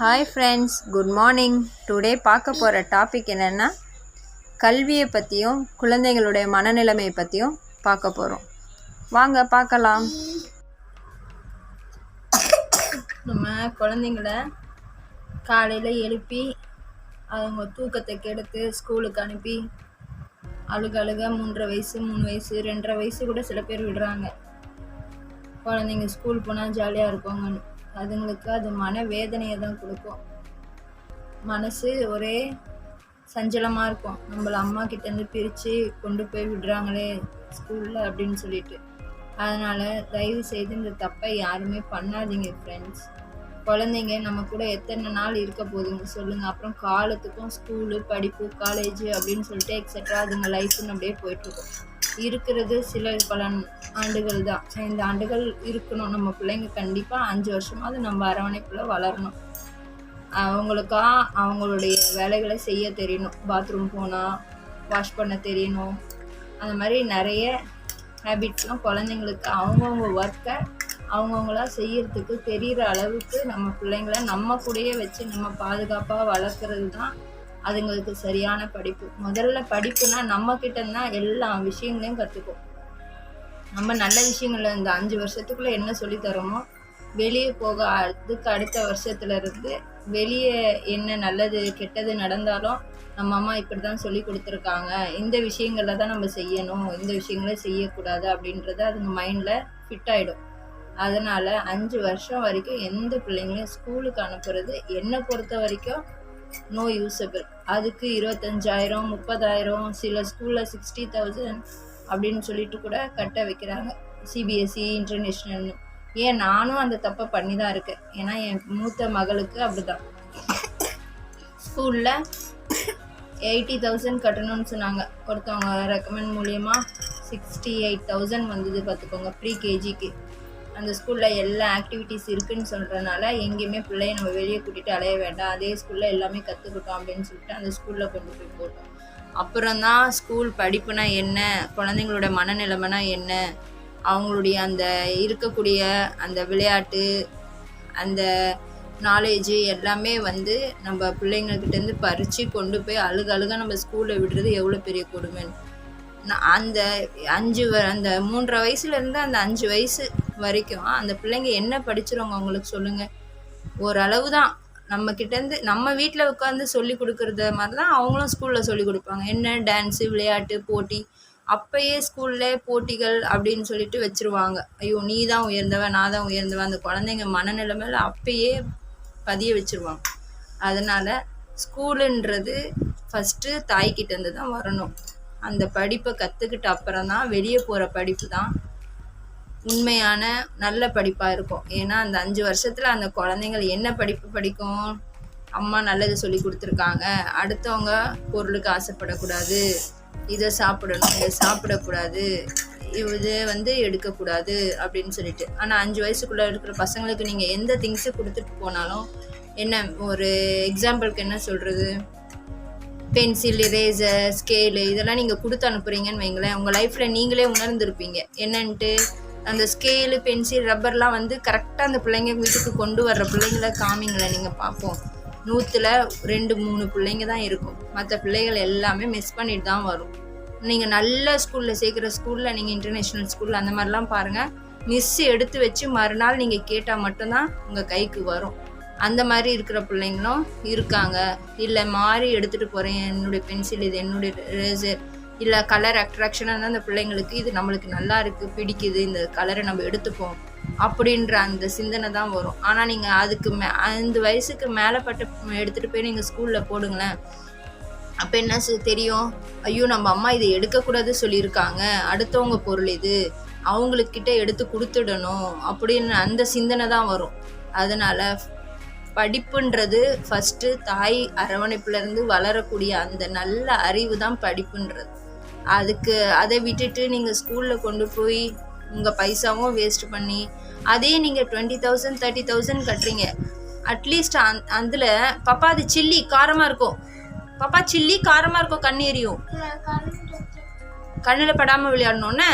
Hi friends good morning today பார்க்க போகிற topic என்னென்னா கல்வியை பற்றியும் குழந்தைங்களுடைய மனநிலைமையை பற்றியும் பார்க்க போகிறோம் வாங்க பார்க்கலாம். நம்ம குழந்தைங்கள காலையில் எழுப்பி அவங்க தூக்கத்தை கெடுத்து ஸ்கூலுக்கு அனுப்பி அழுக அழுக மூன்றரை வயசு மூணு வயசு ரெண்டரை வயசு கூட சில பேர் விடுறாங்க. குழந்தைங்க ஸ்கூல் போனால் ஜாலியாக இருப்பாங்கன்னு. அதுங்களுக்கு அது மன வேதனையை தான் கொடுக்கும். மனசு ஒரே சஞ்சலமாக இருக்கும். நம்மள அம்மா கிட்டேருந்து பிரித்து கொண்டு போய் விடுறாங்களே ஸ்கூலில் அப்படின்னு சொல்லிட்டு. அதனால் தயவு செய்து இந்த தப்பை யாருமே பண்ணாதீங்க ஃப்ரெண்ட்ஸ் குழந்தைங்க நம்ம கூட எத்தனை நாள் இருக்க போகுதுங்க சொல்லுங்கள் அப்புறம் காலத்துக்கும் ஸ்கூலு படிப்பு காலேஜ் அப்படின்னு சொல்லிட்டு எக்ஸட்ரா அதுங்க லைஃப்னு அப்படியே போயிட்டுருக்கும் இருக்கிறது சில பல ஆண்டுகள் தான். ஐந்து ஆண்டுகள் இருக்கணும். நம்ம பிள்ளைங்க கண்டிப்பாக அஞ்சு வருஷமாவது நம்ம அரவணைப்பில் வளரணும். அவங்களுக்கா அவங்களுடைய வேலைகளை செய்ய தெரியணும். பாத்ரூம் போனால் வாஷ் பண்ண தெரியணும். அந்த மாதிரி நிறைய ஹேபிட்ஸ்லாம் குழந்தைங்களுக்கு அவங்கவுங்க ஒர்க்கை அவங்கவுங்களா செய்யறதுக்கு தெரிகிற அளவுக்கு நம்ம பிள்ளைங்கள நம்ம கூடயே வச்சு நம்ம பாதுகாப்பாக வளர்க்குறது தான் அதுங்களுக்கு சரியான படிப்பு. முதல்ல படிப்புனா நம்ம கிட்ட தான் எல்லா விஷயங்களையும் கற்றுக்கும் நம்ம நல்ல விஷயங்கள்ல இந்த அஞ்சு வருஷத்துக்குள்ள என்ன சொல்லி தரோமோ வெளியே போக அதுக்கு அடுத்த வருஷத்துல இருந்து வெளியே என்ன நல்லது கெட்டது நடந்தாலும் நம்ம அம்மா இப்படி தான் சொல்லி கொடுத்துருக்காங்க. இந்த விஷயங்கள தான் நம்ம செய்யணும். இந்த விஷயங்கள செய்யக்கூடாது அப்படின்றது அதுங்க மைண்டில் ஃபிட் ஆகிடும் அதனால் அஞ்சு வருஷம் வரைக்கும் எந்த பிள்ளைங்களையும் ஸ்கூலுக்கு அனுப்புறது என்னை பொறுத்த வரைக்கும் நோ யூஸபிள் அதுக்கு இருபத்தஞ்சாயிரம் முப்பதாயிரம் சில ஸ்கூலில் சிக்ஸ்டி தௌசண்ட் அப்படின்னு சொல்லிட்டு கூட கட்ட வைக்கிறாங்க. சிபிஎஸ்சி இன்டர்நேஷ்னல்னு ஏன் நானும் அந்த தப்பை பண்ணி தான் இருக்கேன். ஏன்னா என் மூத்த மகளுக்கு அப்படிதான். ஸ்கூலில் எயிட்டி தௌசண்ட் கட்டணும்னு சொன்னாங்க. ஒருத்தவங்க ரெக்கமெண்ட் மூலியமாக சிக்ஸ்டி எயிட் தௌசண்ட் வந்தது பார்த்துக்கோங்க ப்ரீ கேஜிக்கு அந்த ஸ்கூலில் எல்லா ஆக்டிவிட்டீஸ் இருக்குன்னு சொல்கிறனால எங்கேயுமே பிள்ளைய நம்ம வெளியே கூட்டிகிட்டு அலைய வேண்டாம். அதே ஸ்கூலில் எல்லாமே கற்றுக்கிட்டோம் அப்படின்னு சொல்லிட்டு அந்த ஸ்கூலில் கொண்டு போய் போட்டோம். அப்புறம்தான் ஸ்கூல் படிப்புனா என்ன குழந்தைங்களோட மனநிலைமைனா என்ன அவங்களுடைய அந்த இருக்கக்கூடிய அந்த விளையாட்டு அந்த நாலேஜு எல்லாமே வந்து நம்ம பிள்ளைங்கக்கிட்டேருந்து பறித்து கொண்டு போய் அழுக அழுக நம்ம ஸ்கூலில் விடுறது எவ்வளோ பெரிய கொடுமைன்னு. அந்த அஞ்சு வ அந்த மூன்றரை வயசுலேருந்து அந்த அஞ்சு வயசு வரைக்கும். அந்த பிள்ளைங்க என்ன படிச்சிருவாங்க அவங்களுக்கு சொல்லுங்கள் ஓரளவு தான் நம்ம கிட்டேருந்து நம்ம வீட்டில் உட்காந்து சொல்லி கொடுக்குறத மாதிரி தான் அவங்களும் ஸ்கூலில் சொல்லி கொடுப்பாங்க. என்ன டான்ஸு விளையாட்டு போட்டி அப்பயே ஸ்கூல்லே போட்டிகள் அப்படின்னு சொல்லிட்டு வச்சுருவாங்க. ஐயோ நீ தான் உயர்ந்தவன் நான் தான் உயர்ந்தவன் அந்த குழந்தைங்க மனநிலைமையில் அப்பயே பதிய வச்சுருவாங்க. அதனால் ஸ்கூலுன்றது ஃபஸ்ட்டு தாய்கிட்டேருந்து தான் வரணும். அந்த படிப்பை கற்றுக்கிட்ட அப்புறம் தான் வெளியே போகிற படிப்பு தான் உண்மையான நல்ல படிப்பாக இருக்கும். ஏன்னா அந்த அஞ்சு வருஷத்தில் அந்த குழந்தைங்கள் என்ன படிப்பு படிக்கும்? அம்மா நல்லது சொல்லி கொடுத்துருக்காங்க. அடுத்தவங்க பொருளுக்கு ஆசைப்படக்கூடாது. இதை சாப்பிடணும் இதை சாப்பிடக்கூடாது. இது வந்து எடுக்கக்கூடாது அப்படின்னு சொல்லிட்டு. ஆனால் அஞ்சு வயசுக்குள்ளே இருக்கிற பசங்களுக்கு நீங்கள் எந்த திங்ஸு கொடுத்துட்டு போனாலும் என்ன ஒரு எக்ஸாம்பிளுக்கு என்ன சொல்கிறது பென்சில் இரேசர் ஸ்கேலு இதெல்லாம் நீங்கள் கொடுத்து அனுப்புகிறீங்கன்னு வைங்களேன். உங்கள் லைஃப்பில் நீங்களே உணர்ந்துருப்பீங்க. என்னன்ட்டு? அந்த ஸ்கேலு பென்சில் ரப்பர்லாம் வந்து கரெக்டாக அந்த பிள்ளைங்க வீட்டுக்கு கொண்டு வர்ற பிள்ளைங்கள காமிங்களை நீங்கள் பார்ப்போம். நூற்றில் ரெண்டு மூணு பிள்ளைங்க தான் இருக்கும். மற்ற பிள்ளைகள் எல்லாமே மிஸ் பண்ணிட்டு தான் வரும். நீங்கள் நல்ல ஸ்கூலில் சேர்க்குற ஸ்கூலில் நீங்கள் இன்டர்நேஷ்னல் ஸ்கூலில் அந்த மாதிரிலாம் பாருங்கள் மிஸ் எடுத்து வச்சு மறுநாள் நீங்கள் கேட்டால் மட்டும்தான் உங்கள் கைக்கு வரும். அந்த மாதிரி இருக்கிற பிள்ளைங்களும் இருக்காங்க. இல்லை மாறி எடுத்துகிட்டு போகிறேன் என்னுடைய பென்சில் இது என்னுடைய ரேசர் இல்லை கலர் அட்ராக்ஷனாக இருந்தால் அந்த பிள்ளைங்களுக்கு இது நம்மளுக்கு நல்லா இருக்குது பிடிக்குது இந்த கலரை நம்ம எடுத்துப்போம் அப்படின்ற அந்த சிந்தனை தான் வரும். ஆனால் நீங்கள் அதுக்கு மே ஐந்து வயசுக்கு மேலே பட்டு எடுத்துகிட்டு போய் நீங்கள் ஸ்கூலில் போடுங்களேன். அப்போ என்ன தெரியும்? ஐயோ நம்ம அம்மா இதை எடுக்கக்கூடாது சொல்லியிருக்காங்க. அடுத்தவங்க பொருள் இது. அவங்களுக்கிட்ட எடுத்து கொடுத்துடணும் அப்படின்னு அந்த சிந்தனை தான் வரும். அதனால் படிப்புன்றது ஃபஸ்ட்டு தாய் அரவணைப்புலேருந்து வளரக்கூடிய அந்த நல்ல அறிவு தான் படிப்புன்றது. அதுக்கு அதை விட்டுட்டு நீங்கள் ஸ்கூலில் கொண்டு போய் உங்கள் பைசாவும் வேஸ்ட் பண்ணி அதே நீங்கள் டுவெண்ட்டி தௌசண்ட் தேர்ட்டி தௌசண்ட் கட்டுறீங்க. அட்லீஸ்ட் அந் அதில் பாப்பா அது சில்லி காரமாக இருக்கும். பாப்பா சில்லி காரமாக இருக்கும் கண் எரியும். கண்ணில் படாமல் விளையாடணுன்னு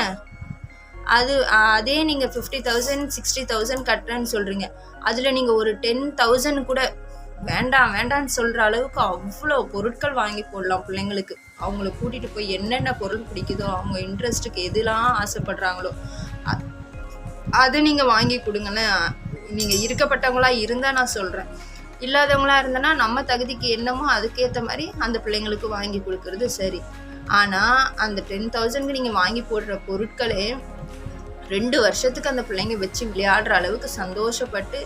அது அதே நீங்கள் ஃபிஃப்டி தௌசண்ட் சிக்ஸ்டி தௌசண்ட் கட்டுறேன்னு சொல்கிறீங்க அதில் நீங்கள் ஒரு டென் தௌசண்ட் கூட வேண்டாம் வேண்டாம்னு சொல்கிற அளவுக்கு அவ்வளோ பொருட்கள் வாங்கி போடலாம் பிள்ளைங்களுக்கு. அவங்கள கூட்டிகிட்டு போய் என்னென்ன பொருள் பிடிக்குதோ அவங்க இன்ட்ரெஸ்ட்டுக்கு எதுலாம் ஆசைப்படுறாங்களோ அதை நீங்கள் வாங்கி கொடுங்கன்னு நீங்கள் இருக்கப்பட்டவங்களா இருந்தால் நான் சொல்கிறேன் இல்லாதவங்களா இருந்தனா நம்ம தகுதிக்கு என்னமோ அதுக்கேற்ற மாதிரி அந்த பிள்ளைங்களுக்கு வாங்கி கொடுக்கறது சரி. ஆனால் அந்த டென் தௌசண்ட்க்கு நீங்கள் வாங்கி போடுற பொருட்களே ரெண்டு வருஷத்துக்கு அந்த பிள்ளைங்க வச்சு விளையாடுற அளவுக்கு சந்தோஷப்பட்டு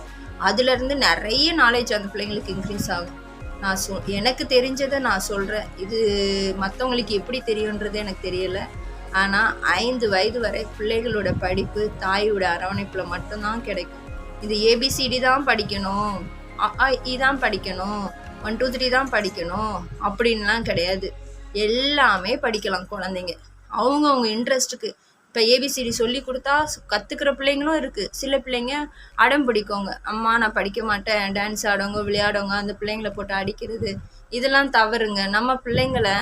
அதுலேருந்து நிறைய நாலேஜ் அந்த பிள்ளைங்களுக்கு இன்க்ரீஸ் ஆகும். நான் சொ எனக்கு தெரிஞ்சதை நான் சொல்கிறேன் இது மற்றவங்களுக்கு எப்படி தெரியுன்றது எனக்கு தெரியலை. ஆனால் ஐந்து வயது வரை பிள்ளைகளோட படிப்பு தாயோட அரவணைப்பில் மட்டும்தான் கிடைக்கும். இது ஏபிசிடி தான் படிக்கணும். அ, இ தான் படிக்கணும். ஒன் டூ த்ரீ தான் படிக்கணும். அப்படின்லாம் கிடையாது. எல்லாமே படிக்கலாம் குழந்தைங்க. அவங்கவுங்க இன்ட்ரெஸ்ட்டுக்கு இப்போ ஏபிசிடி சொல்லி கொடுத்தா கற்றுக்கிற பிள்ளைங்களும் இருக்குது சில பிள்ளைங்க அடம் பிடிக்கோங்க. அம்மா நான் படிக்க மாட்டேன். டான்ஸ் ஆடுங்க விளையாடுங்க அந்த பிள்ளைங்களை போட்டு அடிக்கிறது. இதெல்லாம் தவறுங்க. நம்ம பிள்ளைங்களை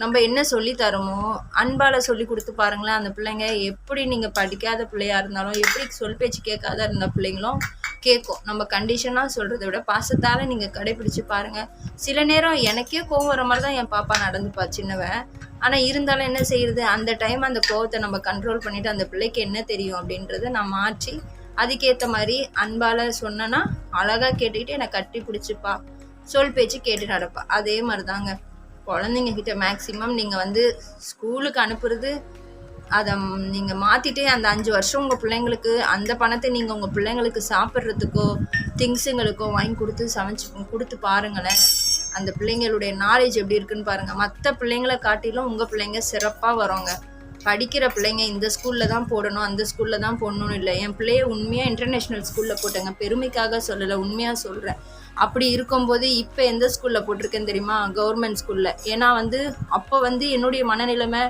நம்ம என்ன சொல்லி தரோமோ அன்பால் சொல்லி கொடுத்து பாருங்களேன் அந்த பிள்ளைங்க எப்படி நீங்கள் படிக்காத பிள்ளையா இருந்தாலும் எப்படி சொல் பேச்சு கேட்காத இருந்த பிள்ளைங்களும் கேட்கும். நம்ம கண்டிஷனாக சொல்கிறத விட பாசத்தால் நீங்கள் கடைப்பிடிச்சு பாருங்கள் சில நேரம் எனக்கே கோவம் வர மாதிரி தான் என் பாப்பா நடந்துப்பா சின்னவன். ஆனால் இருந்தாலும் என்ன செய்யுறது? அந்த டைம் அந்த கோவத்தை நம்ம கண்ட்ரோல் பண்ணிவிட்டு அந்த பிள்ளைக்கு என்ன தெரியும் அப்படின்றத நான் மாற்றி அதுக்கேற்ற மாதிரி அன்பால் சொன்னேன்னா அழகாக கேட்டுக்கிட்டு என்னை கட்டி பிடிச்சிப்பா. சொல் பேச்சு கேட்டு நடப்பா. அதே மாதிரி தாங்க குழந்தைங்க கிட்ட மேக்ஸிமம் நீங்கள் வந்து ஸ்கூலுக்கு அனுப்புறது அதை நீங்கள் மாற்றிட்டு அந்த அஞ்சு வருஷம் உங்கள் பிள்ளைங்களுக்கு அந்த பணத்தை நீங்கள் உங்கள் பிள்ளைங்களுக்கு சாப்பிட்றதுக்கோ திங்ஸுங்களுக்கோ வாங்கி கொடுத்து சமைச்சு கொடுத்து பாருங்களேன். அந்த பிள்ளைங்களுடைய நாலேஜ் எப்படி இருக்குன்னு பாருங்கள் மற்ற பிள்ளைங்களை காட்டிலும் உங்கள் பிள்ளைங்க சிறப்பாக வரோங்க படிக்கிற பிள்ளைங்க இந்த ஸ்கூலில் தான் போடணும் அந்த ஸ்கூலில் தான் போடணும்னு இல்லை. என் பிள்ளைய உண்மையாக இன்டர்நேஷ்னல் ஸ்கூலில் போட்டேங்க. பெருமைக்காக சொல்லலை உண்மையாக சொல்கிறேன் அப்படி இருக்கும்போது இப்போ எந்த ஸ்கூலில் போட்டிருக்கேன் தெரியுமா? கவர்மெண்ட் ஸ்கூலில் ஏன்னா வந்து அப்போ வந்து என்னுடைய மனநிலைமை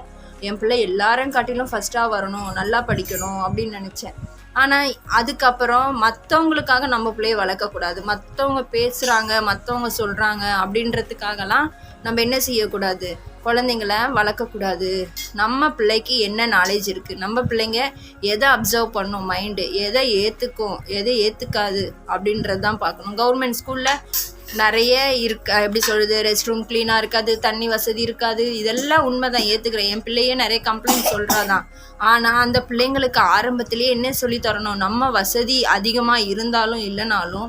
என் பிள்ளை எல்லாரும் காட்டிலும் ஃபஸ்ட்டாக வரணும் நல்லா படிக்கணும் அப்படின்னு நினச்சேன். ஆனால் அதுக்கப்புறம் மற்றவங்களுக்காக நம்ம பிள்ளைய வளர்க்கக்கூடாது. மற்றவங்க பேசுகிறாங்க மற்றவங்க சொல்கிறாங்க அப்படின்றதுக்காகலாம் நம்ம என்ன செய்யக்கூடாது? குழந்தைங்கள வளர்க்கக்கூடாது. நம்ம பிள்ளைக்கு என்ன நாலேஜ் இருக்குது நம்ம பிள்ளைங்க எதை அப்சர்வ் பண்ணும்? மைண்டு எதை ஏற்றுக்கும் எதை ஏற்றுக்காது அப்படின்றது தான் பார்க்கணும் கவர்மெண்ட் ஸ்கூலில் நிறைய இருக்க எப்படி சொல்கிறது ரெஸ்ட் ரூம் க்ளீனாக இருக்காது தண்ணி வசதி இருக்காது. இதெல்லாம் உண்மை தான் ஏற்றுக்கிறேன் என் பிள்ளையே நிறைய கம்ப்ளைண்ட் சொல்கிறாதான் ஆனால் அந்த பிள்ளைங்களுக்கு ஆரம்பத்திலேயே என்ன சொல்லி தரணும்? நம்ம வசதி அதிகமாக இருந்தாலும் இல்லைனாலும்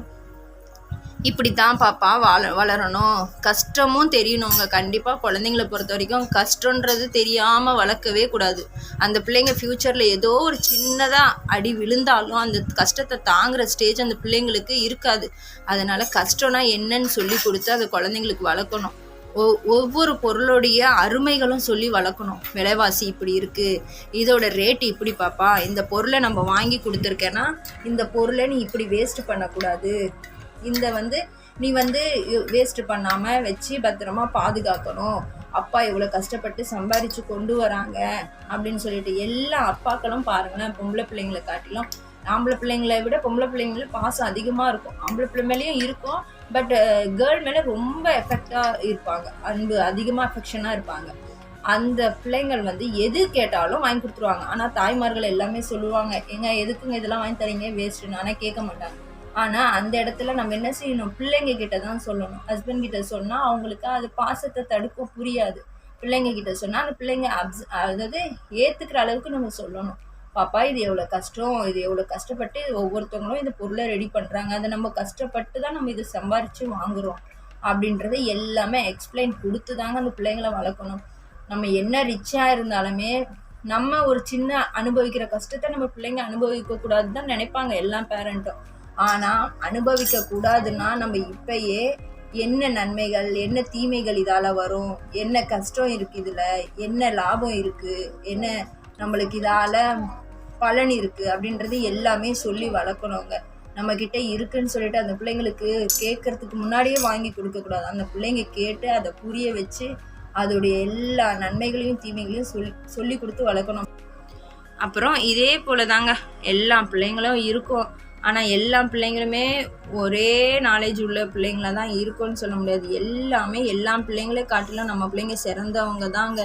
இப்படி தான் பாப்பா வள வளரணும். கஷ்டமும் தெரியணுங்க. கண்டிப்பாக குழந்தைங்கள பொறுத்த வரைக்கும் கஷ்டன்றது தெரியாமல் வளர்க்கவே கூடாது. அந்த பிள்ளைங்க ஃப்யூச்சரில் ஏதோ ஒரு சின்னதாக அடி விழுந்தாலும் அந்த கஷ்டத்தை தாங்குகிற ஸ்டேஜ் அந்த பிள்ளைங்களுக்கு இருக்காது. அதனால் கஷ்டம்னா என்னன்னு சொல்லி கொடுத்து அதை குழந்தைங்களுக்கு வளர்க்கணும். ஒ ஒவ்வொரு பொருளுடைய அருமைகளும் சொல்லி வளர்க்கணும். விலைவாசி இப்படி இருக்குது இதோட ரேட் இப்படி பாப்பா. இந்த பொருளை நம்ம வாங்கி கொடுத்துருக்கேன்னா இந்த பொருளை நீ இப்படி வேஸ்ட் பண்ணக்கூடாது. இந்த வந்து நீ வந்து வேஸ்ட் பண்ணாமல் வச்சு பத்திரமா பாதுகாக்கணும். அப்பா இவ்வளோ கஷ்டப்பட்டு சம்பாதிச்சு கொண்டு வராங்க அப்படின்னு சொல்லிட்டு எல்லா அப்பாக்களும் பாருங்களேன் பொம்பளை பிள்ளைங்களை காட்டிலும். ஆம்பளை பிள்ளைங்களை விட பொம்பளை பிள்ளைங்கள பாசம் அதிகமாக இருக்கும். ஆம்பளை பிள்ளை மேலேயும் இருக்கும். பட் கேர்ள் மேலே ரொம்ப எஃபெக்டாக இருப்பாங்க. அன்பு அதிகமாக அஃபெக்ஷனாக இருப்பாங்க. அந்த பிள்ளைங்கள் வந்து எது கேட்டாலும் வாங்கி கொடுத்துருவாங்க. ஆனால் தாய்மார்கள் எல்லாமே சொல்லுவாங்க ஏங்க எதுக்குங்க இதெல்லாம் வாங்கி தரீங்க? வேஸ்ட்டுன்னு ஆனால் கேட்க மாட்டாங்க ஆனால் அந்த இடத்துல நம்ம என்ன செய்யணும்? பிள்ளைங்க கிட்ட தான் சொல்லணும். ஹஸ்பண்ட் கிட்ட சொன்னால் அவங்களுக்கு அது பாசத்தை தடுக்க புரியாது. பிள்ளைங்க கிட்ட சொன்னால் அந்த பிள்ளைங்க அப்ஸ் அதாவது ஏற்றுக்கிற அளவுக்கு நம்ம சொல்லணும். பாப்பா இது எவ்வளோ கஷ்டம்? இது எவ்வளோ கஷ்டப்பட்டு ஒவ்வொருத்தவங்களும் இந்த பொருளை ரெடி பண்ணுறாங்க அதை நம்ம கஷ்டப்பட்டு தான் நம்ம இதை சம்பாரித்து வாங்குகிறோம் அப்படின்றத எல்லாமே எக்ஸ்பிளைன் கொடுத்து தாங்க அந்த பிள்ளைங்கள வளர்க்கணும். நம்ம என்ன ரிச்சாக இருந்தாலுமே நம்ம ஒரு சின்ன அனுபவிக்கிற கஷ்டத்தை நம்ம பிள்ளைங்க அனுபவிக்கக்கூடாது தான் நினைப்பாங்க எல்லா பேரண்ட்டும் ஆனால் அனுபவிக்க கூடாதுன்னா நம்ம இப்பயே என்ன நன்மைகள் என்ன தீமைகள் இதால் வரும்? என்ன கஷ்டம் இருக்குது இதில்? என்ன லாபம் இருக்குது என்ன நம்மளுக்கு இதால் பலன் இருக்குது அப்படின்றது எல்லாமே சொல்லி வளர்க்கணுங்க. நம்மக்கிட்ட இருக்குன்னு சொல்லிட்டு அந்த பிள்ளைங்களுக்கு கேட்கறதுக்கு முன்னாடியே வாங்கி கொடுக்கக்கூடாது அந்த பிள்ளைங்க கேட்டு அதை புரிய வச்சு அதோடைய எல்லா நன்மைகளையும் தீமைகளையும் சொல்லி சொல்லி கொடுத்து வளர்க்கணும். அப்புறம் இதே போல தாங்க எல்லா பிள்ளைங்களும் இருக்கும். ஆனால் எல்லா பிள்ளைங்களுமே ஒரே நாலேஜ் உள்ள பிள்ளைங்களா தான் இருக்கும்னு சொல்ல முடியாது. எல்லாமே எல்லா பிள்ளைங்களையும் காட்டிலும் நம்ம பிள்ளைங்க சிறந்தவங்க தாங்க.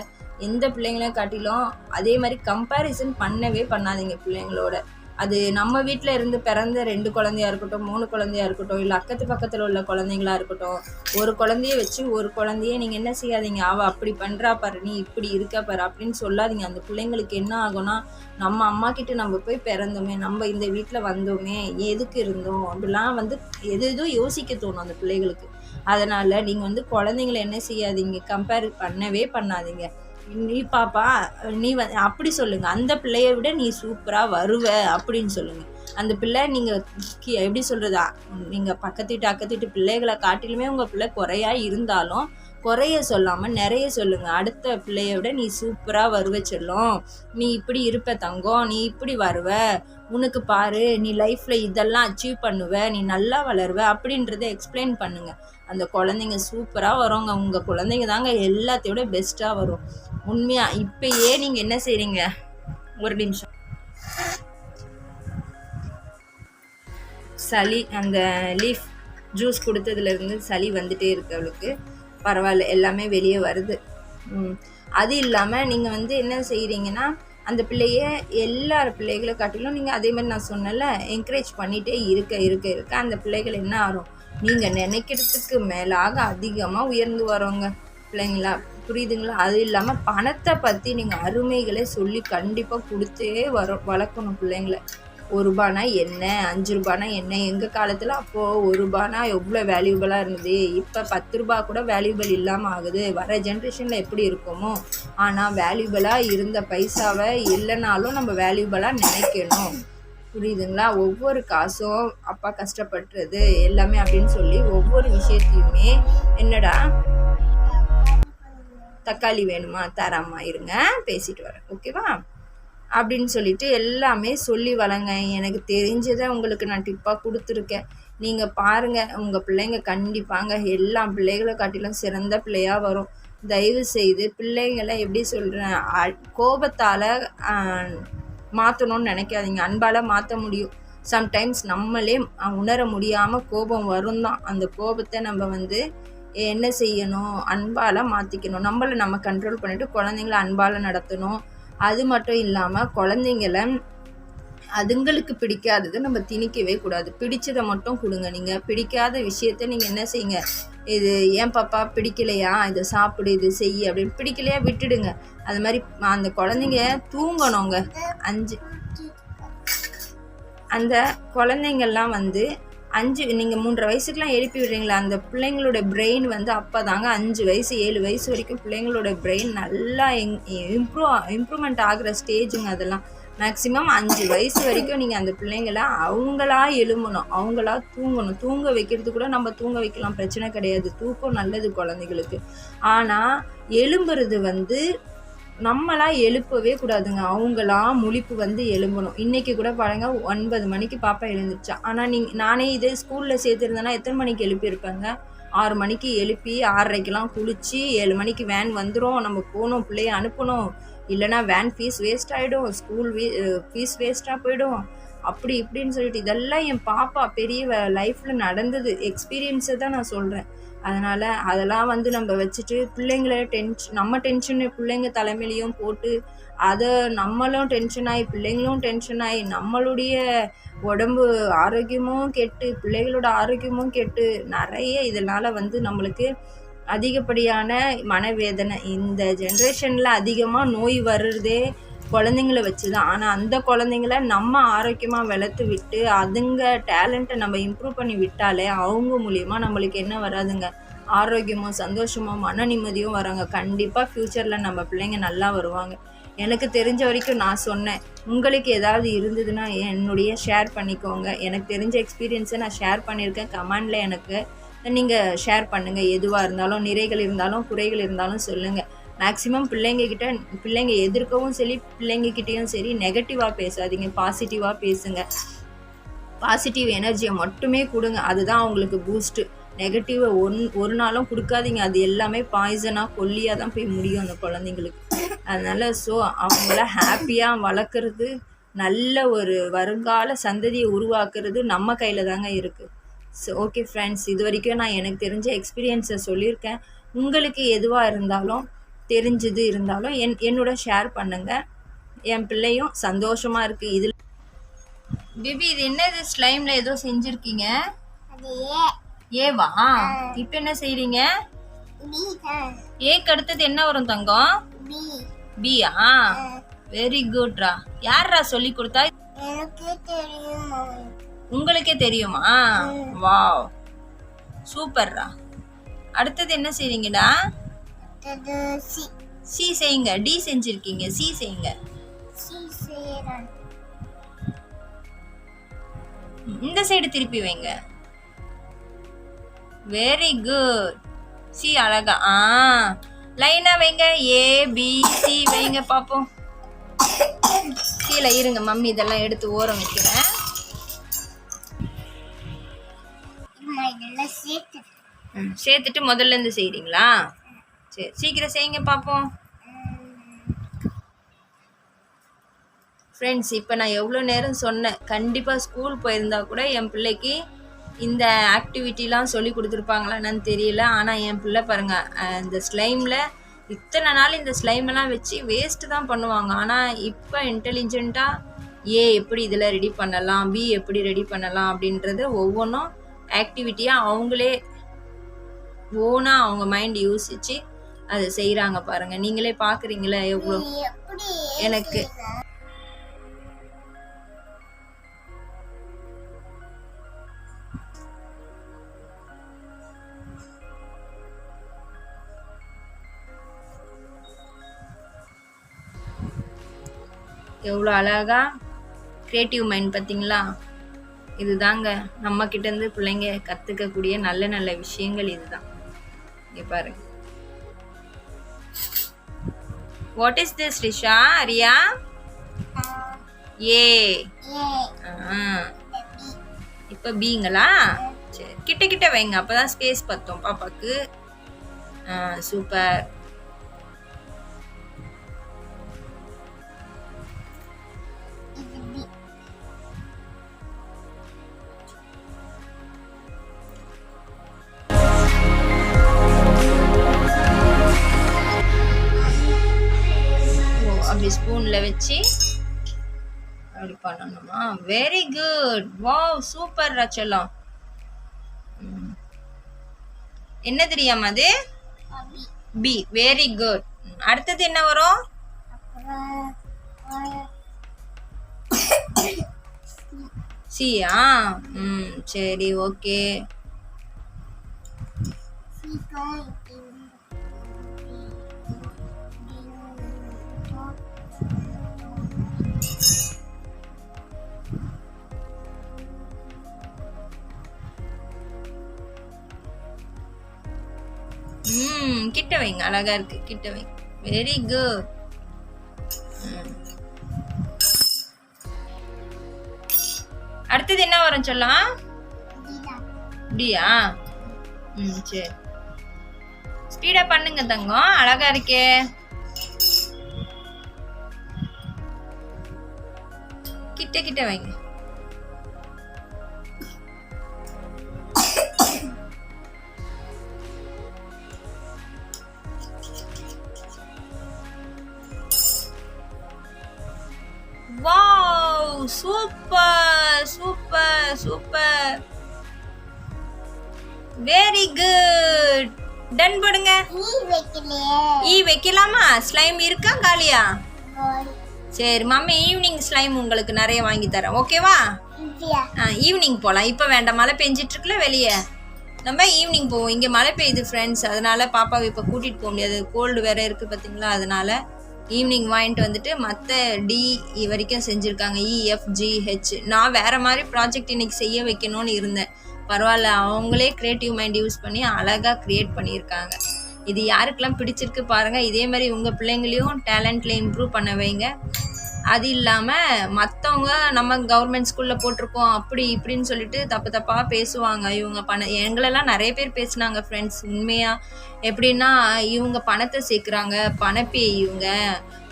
எந்த பிள்ளைங்களையும் காட்டிலும் அதே மாதிரி கம்பேரிசன் பண்ணவே பண்ணாதீங்க பிள்ளைங்களோட. அது நம்ம வீட்டில் இருந்து பிறந்த ரெண்டு குழந்தையா இருக்கட்டும் மூணு குழந்தையா இருக்கட்டும் இல்லை அக்கத்து பக்கத்தில் உள்ள குழந்தைங்களா இருக்கட்டும் ஒரு குழந்தைய வச்சு ஒரு குழந்தைய நீங்கள் என்ன செய்யாதீங்க? அவள் அப்படி பண்ணுறா பாரு நீ இப்படி இருக்க பாரு அப்படின்னு சொல்லாதீங்க. அந்த பிள்ளைங்களுக்கு என்ன ஆகும்னா நம்ம அம்மா கிட்ட நம்ம போய் பிறந்தோமே நம்ம இந்த வீட்டில் வந்தோமே எதுக்கு இருந்தோம் அப்படிலாம் வந்து எது எதுவும் யோசிக்க தோணும் அந்த பிள்ளைகளுக்கு. அதனால் நீங்கள் வந்து குழந்தைங்கள என்ன செய்யாதீங்க கம்பேர் பண்ணவே பண்ணாதீங்க. நீ பாப்பா நீ வ அப்படி சொல்லுங்க. அந்த பிள்ளைய விட நீ சூப்பராக வருவ அப்படின்னு சொல்லுங்க. அந்த பிள்ளை நீங்கள் எப்படி சொல்கிறதா நீங்கள் பக்கத்து வீட்டு அக்கத்து வீட்டு பிள்ளைகளை காட்டிலுமே உங்கள் பிள்ளை குறையா இருந்தாலும் குறைய சொல்லாமல் நிறைய சொல்லுங்கள் அடுத்த பிள்ளைய விட நீ சூப்பராக வருவ சொல்லும். நீ இப்படி இருப்ப தங்கம் நீ இப்படி வருவ. உனக்கு பாரு நீ லைஃப்பில் இதெல்லாம் அச்சீவ் பண்ணுவ நீ நல்லா வளருவ அப்படின்றத எக்ஸ்பிளைன் பண்ணுங்க. அந்த குழந்தைங்க சூப்பராக வருங்க உங்கள் குழந்தைங்க தாங்க எல்லாத்தையோட பெஸ்ட்டாக வரும். உண்மையாக இப்பயே நீங்கள் என்ன செய்கிறீங்க ஒரு நிமிஷம். சளி அந்த லீஃப் ஜூஸ் கொடுத்ததுலேருந்து சளி வந்துட்டே இருக்கு அவளுக்கு. பரவாயில்ல எல்லாமே வெளியே வருது. ம். அது இல்லாமல் நீங்கள் வந்து என்ன செய்கிறீங்கன்னா அந்த பிள்ளைய எல்லா பிள்ளைகளை காட்டிலும் நீங்கள் அதே மாதிரி நான் சொன்னேன்ல என்கரேஜ் பண்ணிகிட்டே இருக்க இருக்க இருக்க அந்த பிள்ளைகள் என்ன ஆகும்? நீங்கள் நினைக்கிறதுக்கு மேலாக அதிகமாக உயர்ந்து வரோங்க பிள்ளைங்களா புரியுதுங்களா? அது இல்லாமல் பணத்தை பற்றி நீங்கள் அருமைகளை சொல்லி கண்டிப்பாக கொடுத்தே வர வளர்க்கணும் பிள்ளைங்கள. ஒரு ரூபானா என்ன? அஞ்சு ரூபானா என்ன? எங்கள் காலத்தில் அப்போது ஒரு ரூபானா எவ்வளோ வேல்யூபிளாக இருந்தது? இப்போ பத்து ரூபா கூட வேல்யூபிள் இல்லாமல் ஆகுது. வர ஜென்ரேஷனில் எப்படி இருக்குமோ ஆனால் வேல்யூபிளாக இருந்த பைசாவை இல்லைனாலும் நம்ம வேல்யூபிளாக நினைக்கணும். புரியுதுங்களா? ஒவ்வொரு காசும் அப்பா கஷ்டப்படுறது எல்லாமே அப்படின்னு சொல்லி ஒவ்வொரு விஷயத்தையுமே என்னடா தக்காளி வேணுமா? தராமா? இருங்க பேசிட்டு வரேன். ஓகேவா? அப்படின்னு சொல்லிட்டு எல்லாமே சொல்லி வளங்க. எனக்கு தெரிஞ்சதை உங்களுக்கு நான் டிப்பாக கொடுத்துருக்கேன். நீங்கள் பாருங்கள் உங்கள் பிள்ளைங்க கண்டிப்பாங்க எல்லா பிள்ளைகளை காட்டிலும் சிறந்த பிள்ளையாக வரும். தயவு செய்து பிள்ளைங்களை எப்படி சொல்கிறேன் கோபத்தால் மாற்றணும்னு நினைக்காதீங்க. அன்பால் மாற்ற முடியும். சம்டைம்ஸ் நம்மளே உணர முடியாமல் கோபம் வரும் தான் அந்த கோபத்தை நம்ம வந்து என்ன செய்யணும்? அன்பால் மாற்றிக்கணும் நம்மளை நம்ம கண்ட்ரோல் பண்ணிவிட்டு குழந்தைங்கள அன்பால் நடத்தணும். அது மட்டும் இல்லாமல் குழந்தைங்கள அதுங்களுக்கு பிடிக்காததை நம்ம திணிக்கவே கூடாது. பிடிச்சதை மட்டும் கொடுங்க. நீங்கள் பிடிக்காத விஷயத்த நீங்கள் என்ன செய்யுங்க? இது ஏன் பாப்பா பிடிக்கலையா? இதை சாப்பிடு இது செய் அப்படின்னு பிடிக்கலையா விட்டுடுங்க. அது மாதிரி அந்த குழந்தைங்க தூங்கணுங்க. அஞ்சு அந்த குழந்தைங்கள்லாம் வந்து அஞ்சு நீங்கள் மூன்றரை வயசுக்கெலாம் எழுப்பி விடுறீங்களா? அந்த பிள்ளைங்களோட பிரெயின் வந்து அப்போ தாங்க அஞ்சு வயசு ஏழு வயசு வரைக்கும் பிள்ளைங்களோட பிரெயின் நல்லா இம்ப்ரூவ் இம்ப்ரூவ்மெண்ட் ஆகிற ஸ்டேஜுங்க அதெல்லாம். மேக்ஸிமம் அஞ்சு வயசு வரைக்கும் நீங்கள் அந்த பிள்ளைங்கள அவங்களா எழும்பணும் அவங்களா தூங்கணும். தூங்க வைக்கிறது கூட நம்ம தூங்க வைக்கலாம் பிரச்சனை கிடையாது. தூக்கம் நல்லது குழந்தைகளுக்கு. ஆனால் எழும்புறது வந்து நம்மளாம் எழுப்பவே கூடாதுங்க. அவங்களா முழிப்பு வந்து எழும்பணும். இன்றைக்கி கூட பாருங்க ஒன்பது மணிக்கு பாப்பா எழுந்துருச்சா. ஆனால் நீங்கள் நானே இதே ஸ்கூலில் சேர்த்துருந்தேன்னா எத்தனை மணிக்கு எழுப்பியிருப்பேங்க? ஆறு மணிக்கு எழுப்பி ஆறரைக்கெலாம் குளித்து ஏழு மணிக்கு வேன் வந்துடும் நம்ம போகணும் பிள்ளைய அனுப்பணும். இல்லைனா வேன் ஃபீஸ் வேஸ்ட் ஆகிடும் ஸ்கூல் ஃபீஸ் வேஸ்ட்டாக போயிடும். அப்படி இப்படின்னு சொல்லிட்டு இதெல்லாம் என் பாப்பா பெரிய லைஃப்பில் நடந்தது. எக்ஸ்பீரியன்ஸை தான் நான் சொல்கிறேன் அதனால் அதெல்லாம் வந்து நம்ம வச்சுட்டு பிள்ளைங்கள டென்ஷன் நம்ம டென்ஷன் பிள்ளைங்க தலைமையிலையும் போட்டு அதை நம்மளும் டென்ஷன் ஆகி பிள்ளைங்களும் டென்ஷன் ஆகி நம்மளுடைய உடம்பு ஆரோக்கியமும் கெட்டு பிள்ளைகளோட ஆரோக்கியமும் கெட்டு நிறைய இதனால் வந்து நம்மளுக்கு அதிகப்படியான மனவேதனை. இந்த ஜென்ரேஷனில் அதிகமாக நோய் வர்றதே குழந்தைங்கள வச்சு தான் ஆனால் அந்த குழந்தைங்கள நம்ம ஆரோக்கியமாக வளர்த்து விட்டு அதுங்க டேலண்ட்டை நம்ம இம்ப்ரூவ் பண்ணி விட்டாலே அவங்க மூலியமாக நம்மளுக்கு என்ன வராதுங்க? ஆரோக்கியமும் சந்தோஷமும் மன நிம்மதியும் வராங்க. கண்டிப்பாக ஃப்யூச்சரில் நம்ம பிள்ளைங்க நல்லா வருவாங்க. எனக்கு தெரிஞ்ச வரைக்கும் நான் சொன்னேன் உங்களுக்கு ஏதாவது இருந்ததுன்னா என்னுடைய ஷேர் பண்ணிக்கோங்க. எனக்கு தெரிஞ்ச எக்ஸ்பீரியன்ஸை நான் ஷேர் பண்ணியிருக்கேன். கமெண்டில் எனக்கு நீங்கள் ஷேர் பண்ணுங்கள் எதுவாக இருந்தாலும் நிறைகள் இருந்தாலும் குறைகள் இருந்தாலும் சொல்லுங்கள் மேக்ஸிமம் பிள்ளைங்கக்கிட்ட பிள்ளைங்க எதிர்க்கவும் சரி பிள்ளைங்க கிட்டேயும் சரி நெகட்டிவாக பேசாதீங்க பாசிட்டிவாக பேசுங்க. பாசிட்டிவ் எனர்ஜியை மட்டுமே கொடுங்க. அதுதான் அவங்களுக்கு பூஸ்ட்டு நெகட்டிவை ஒன் ஒரு நாளும் கொடுக்காதீங்க. அது எல்லாமே பாய்சனாக கொல்லியாக தான் போய் முடியும் அந்த குழந்தைங்களுக்கு. அதனால் ஸோ அவங்கள ஹாப்பியாக வளர்க்குறது நல்ல ஒரு வருங்கால சந்ததியை உருவாக்குறது நம்ம கையில் தாங்க இருக்குது ஸோ ஓகே ஃப்ரெண்ட்ஸ் இது வரைக்கும் நான் எனக்கு தெரிஞ்ச எக்ஸ்பீரியன்ஸை சொல்லியிருக்கேன். உங்களுக்கு எதுவாக இருந்தாலும் தெரிஞ்சது இருந்தாலும் என் என்னோட ஷேர் பண்ணுங்கள் என் பிள்ளையும் சந்தோஷமாக இருக்குது இதில். பேபி இது என்னது ஸ்லைம்ல ஏதோ செஞ்சிருக்கீங்க? ஏவா? இப்போ என்ன தான் ஏக்கு அடுத்தது என்ன வரும் தங்கம்? பி. பியா வெரி குட்ரா யார்ரா சொல்லி கொடுத்தா? உங்களுக்கே தெரியுமா? வாவ். சூப்பர்ரா. அடுத்தது என்ன செய்றீங்கடா? அது சி. சி செய்யுங்க டி செஞ்சிருக்கீங்க சி செய்யுங்க. சி செய்யறேன் இந்த சைடு திருப்பி வைங்க. வெரி குட் சி அழகா ஆ. லைனா வைங்க ஏ பி சி வைங்க பாப்போம். கீழே இருங்க மம்மி இதெல்லாம் எடுத்து ஓரம் வைக்கிறேன். சேர்த்துட்டு முதல்ல இருந்து செய்றீங்களா? சரி சீக்கிரம் செய்யுங்க பார்ப்போம் ஃப்ரெண்ட்ஸ் இப்போ நான் எவ்வளோ நேரம் சொன்னேன். கண்டிப்பாக ஸ்கூல் போயிருந்தா கூட என் பிள்ளைக்கு இந்த ஆக்டிவிட்டிலாம் சொல்லி கொடுத்துருப்பாங்களான்னு தெரியல. ஆனால் என் பிள்ளை பாருங்கள் இந்த ஸ்லைமில் இத்தனை நாள் இந்த ஸ்லைமெல்லாம் வச்சு வேஸ்ட்டு தான் பண்ணுவாங்க. ஆனால் இப்போ இன்டெலிஜென்ட்டாக ஏ எப்படி இதில் ரெடி பண்ணலாம் பி எப்படி ரெடி பண்ணலாம் அப்படின்றத ஒவ்வொன்றும் ஆக்டிவிட்டியாக அவங்களே ஓனாக அவங்க மைண்ட் யோசித்து அதை செய்கிறாங்க பாருங்க. நீங்களே பார்க்குறீங்களே எவ்வளோ எனக்கு. எவ்வளோ அழகா கிரியேட்டிவ் மைண்ட் பார்த்தீங்களா இதுதாங்க. நம்ம கிட்ட இருந்து பிள்ளைங்க கற்றுக்கக்கூடிய நல்ல நல்ல விஷயங்கள் இதுதான். இங்கே பாருங்க. What is this Risha Riya ஏ இப்போ பீங்களா சரி. கிட்ட கிட்ட வைங்க. அப்பதான் ஸ்பேஸ் பத்தும் பாப்பாக்கு. சூப்பர் பண்ணணுமா? வெரி குட் வாவ் சூப்பர் ரச்சலம் என்ன தெரியாம அது? பி வெரி குட் அடுத்தது என்ன வரும்? சியா ம் சரி ஓகே ம் கிட்ட வைங்க அழகா இருக்கு கிட்ட வைங்க. வெரி குட் அடுத்தது என்ன வரும் சொல்லலாம்? அப்படியா? ம் சரி. ஸ்பீடா பண்ணுங்க தங்கம் அழகா இருக்கே. கிட்ட கிட்ட வைங்க. Super super super very good done போடுங்க. ஈ வைக்கலையே. ஈ வைக்கலாமா? ஸ்லைம் இருக்கா காலியா? சரி மம்மி ஈவினிங் ஸ்லைம் உங்களுக்கு நிறைய வாங்கி தரேன். ஓகேவா இந்தியா ஈவினிங் போகலாம் இப்போ வேண்டாம் மழை பெஞ்சிட்டு இருக்குல்ல வெளியே. நம்ம ஈவினிங் போவோம். இங்கே மழை பெய்யுது ஃப்ரெண்ட்ஸ் அதனால பாப்பாவை இப்போ கூட்டிகிட்டு போக முடியாது. கோல்டு வேற இருக்குது பார்த்தீங்களா அதனால ஈவினிங் வாங்கிட்டு வந்துட்டு மற்ற டி வரைக்கும் செஞ்சுருக்காங்க. இஎஃப்ஜிஹெச் e, நான் வேறு மாதிரி ப்ராஜெக்ட் இன்னைக்கு செய்ய வைக்கணும்னு இருந்தேன். பரவாயில்ல அவங்களே க்ரியேட்டிவ் மைண்ட் யூஸ் பண்ணி அழகாக க்ரியேட் பண்ணியிருக்காங்க. இது யாருக்கெல்லாம் பிடிச்சிருக்கு பாருங்கள் இதே மாதிரி உங்கள் பிள்ளைங்களையும் டேலண்ட்டில் இம்ப்ரூவ் பண்ண வைங்க. அது இல்லாமல் மற்றவங்க நம்ம கவர்மெண்ட் ஸ்கூலில் போட்டிருக்கோம் அப்படி இப்படின்னு சொல்லிட்டு தப்பு தப்பாக பேசுவாங்க. இவங்க பண எங்களெல்லாம் நிறைய பேர் பேசினாங்க ஃப்ரெண்ட்ஸ் உண்மையாக எப்படின்னா இவங்க பணத்தை சேர்க்குறாங்க. பணப்பே இவங்க.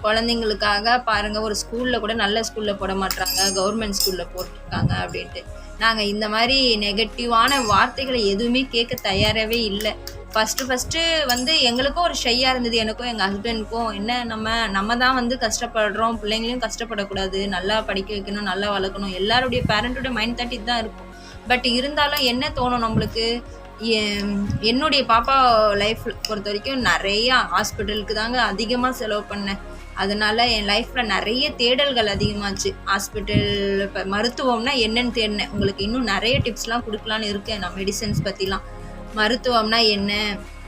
குழந்தைங்களுக்காக பாருங்க ஒரு ஸ்கூலில் கூட நல்ல ஸ்கூலில் போட மாட்டாங்க கவர்மெண்ட் ஸ்கூலில் போட்டிருக்காங்க அப்படின்ட்டு. நாங்கள் இந்த மாதிரி நெகட்டிவான வார்த்தைகளை எதுவுமே கேட்க தயாராகவே இல்லை. ஃபஸ்ட்டு ஃபஸ்ட்டு வந்து எங்களுக்கும் ஒரு ஷையாக இருந்தது. எனக்கும் எங்கள் ஹஸ்பண்டுக்கும் என்ன நம்ம நம்ம தான் வந்து கஷ்டப்படுறோம். பிள்ளைங்களையும் கஷ்டப்படக்கூடாது. நல்லா படிக்க வைக்கணும் நல்லா வளர்க்கணும். எல்லாருடைய பேரண்ட்டோட மைண்ட் தாட் இதுதான் இருக்கும் பட் இருந்தாலும் என்ன தோணும் நம்மளுக்கு? என்- என்னுடைய பாப்பா லைஃப் பொறுத்த வரைக்கும் நிறையா ஹாஸ்பிட்டலுக்கு தாங்க அதிகமாக செலவு பண்ணேன். அதனால என் லைஃப்பில் நிறைய தேடல்கள் அதிகமாச்சு. ஹாஸ்பிட்டல் இப்போ மருத்துவம்னா என்னன்னு தேடினேன். உங்களுக்கு இன்னும் நிறைய டிப்ஸ்லாம் கொடுக்கலான்னு இருக்கேன். நான் மெடிசன்ஸ் பற்றிலாம் மருத்துவம்னா என்ன?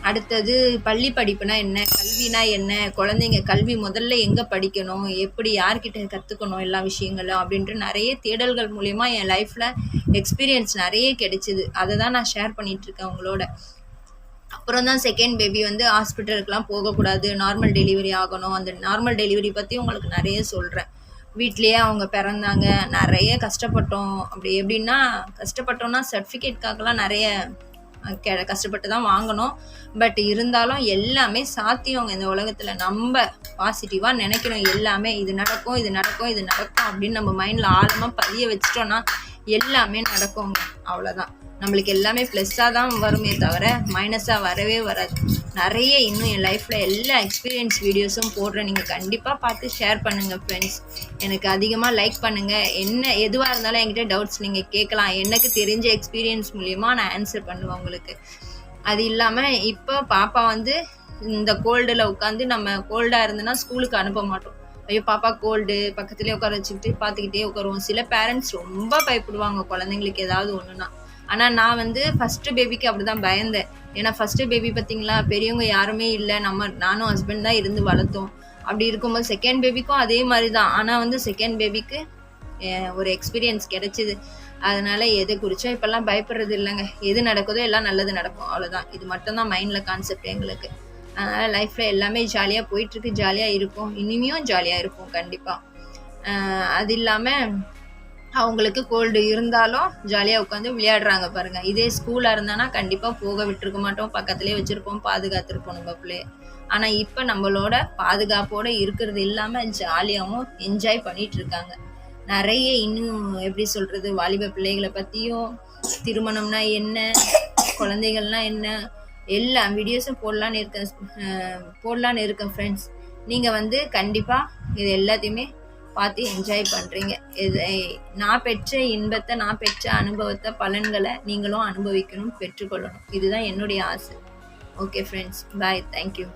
அடுத்தது பள்ளி படிப்புனா என்ன? கல்வினா என்ன? குழந்தைங்க கல்வி முதல்ல எங்கே படிக்கணும்? எப்படி யார்கிட்ட கற்றுக்கணும் எல்லா விஷயங்களும்? அப்படின்ட்டு நிறைய தேடல்கள் மூலயமா என் லைஃப்பில் எக்ஸ்பீரியன்ஸ் நிறைய கிடைச்சிது. அதை தான் நான் ஷேர் பண்ணிகிட்ருக்கேன் உங்களோட. அப்புறம் தான் செகண்ட் பேபி வந்து ஹாஸ்பிட்டலுக்குலாம் போகக்கூடாது. நார்மல் டெலிவரி ஆகணும். அந்த நார்மல் டெலிவரி பற்றி உங்களுக்கு நிறைய சொல்கிறேன் வீட்லேயே அவங்க பிறந்தாங்க. நிறைய கஷ்டப்பட்டோம். அப்படி எப்படின்னா கஷ்டப்பட்டோம்னா சர்டிஃபிகேட்காகலாம் நிறைய கஷ்டப்பட்டு தான் வாங்கணும். பட் இருந்தாலும் எல்லாமே சாத்தியவங்க இந்த உலகத்தில். நம்ம பாசிட்டிவாக நினைக்கணும். எல்லாமே இது நடக்கும் இது நடக்கும் இது நடக்கும் அப்படின்னு நம்ம மைண்டில் ஆழமாக பதிய வச்சிட்டோன்னா எல்லாமே நடக்குங்க. அவ்வளோதான் நம்மளுக்கு எல்லாமே ப்ளஸ்ஸாக தான் வருமே தவிர மைனஸாக வரவே வராது. நிறைய இன்னும் என் லைஃப்பில் எல்லா எக்ஸ்பீரியன்ஸ் வீடியோஸும் போடுறேன். நீங்கள் கண்டிப்பாக பார்த்து ஷேர் பண்ணுங்கள் ஃப்ரெண்ட்ஸ் எனக்கு அதிகமாக லைக் பண்ணுங்கள் என்ன எதுவாக இருந்தாலும் என்கிட்ட டவுட்ஸ் நீங்கள் கேட்கலாம். எனக்கு தெரிஞ்ச எக்ஸ்பீரியன்ஸ் மூலியமாக நான் ஆன்சர் பண்ணுவேன் உங்களுக்கு. அது இல்லாமல் இப்போ பாப்பா வந்து இந்த கோல்டில் உட்காந்து நம்ம கோல்டாக இருந்ததுன்னா ஸ்கூலுக்கு அனுப்ப மாட்டோம். ஐயோ பாப்பா கோல்டு பக்கத்துலேயே உட்கார வச்சுக்கிட்டு பார்த்துக்கிட்டே உட்காருவோம். சில பேரண்ட்ஸ் ரொம்ப பயப்படுவாங்க. குழந்தைங்களுக்கு ஏதாவது ஒன்றுனா ஆனால் நான் வந்து ஃபஸ்ட்டு பேபிக்கு அப்படி தான் பயந்தேன். ஏன்னா ஃபஸ்ட்டு பேபி பார்த்தீங்களா பெரியவங்க யாருமே இல்லை. நம்ம நானும் ஹஸ்பண்ட் தான் இருந்து வளர்த்தோம். அப்படி இருக்கும்போது செகண்ட் பேபிக்கும் அதே மாதிரி தான் ஆனால் வந்து செகண்ட் பேபிக்கு ஒரு எக்ஸ்பீரியன்ஸ் கிடைச்சிது. அதனால எது குறிச்சோ இப்பெல்லாம் பயப்படுறது இல்லைங்க. எது நடக்குதோ எல்லாம் நல்லது நடக்கும். அவ்வளோதான் இது மட்டும்தான் மைண்டில் கான்செப்ட் எங்களுக்கு. அதனால் லைஃப்பில் எல்லாமே ஜாலியாக போயிட்டுருக்கு ஜாலியாக இருக்கும் இனிமையும் ஜாலியாக இருக்கும் கண்டிப்பாக அது இல்லாமல் அவங்களுக்கு கோல்டு இருந்தாலும் ஜாலியாக உட்காந்து விளையாடுறாங்க பாருங்கள் இதே ஸ்கூலாக இருந்தானா கண்டிப்பாக போக விட்டுருக்க மாட்டோம். பக்கத்துலேயே வச்சுருப்போம் பாதுகாத்துருப்போம் நம்ம பிள்ளைய. ஆனால் இப்போ நம்மளோட பாதுகாப்போடு இருக்கிறது இல்லாமல் ஜாலியாகவும் என்ஜாய் பண்ணிட்டு இருக்காங்க நிறைய இன்னும் எப்படி சொல்கிறது வாலிப பிள்ளைகளை பற்றியும் திருமணம்னா என்ன குழந்தைகள்னா என்ன எல்லா வீடியோஸும் போடலான்னு இருக்கேன் போடலான்னு இருக்கேன் ஃப்ரெண்ட்ஸ் நீங்கள் வந்து கண்டிப்பாக இது எல்லாத்தையுமே பார்த்து என்ஜாய் பண்ணுறீங்க இது நான் பெற்ற இன்பத்தை நான் பெற்ற அனுபவத்தை பலன்களை நீங்களும் அனுபவிக்கணும் பெற்றுக்கொள்ளணும். இதுதான் என்னுடைய ஆசை. Okay friends bye thank you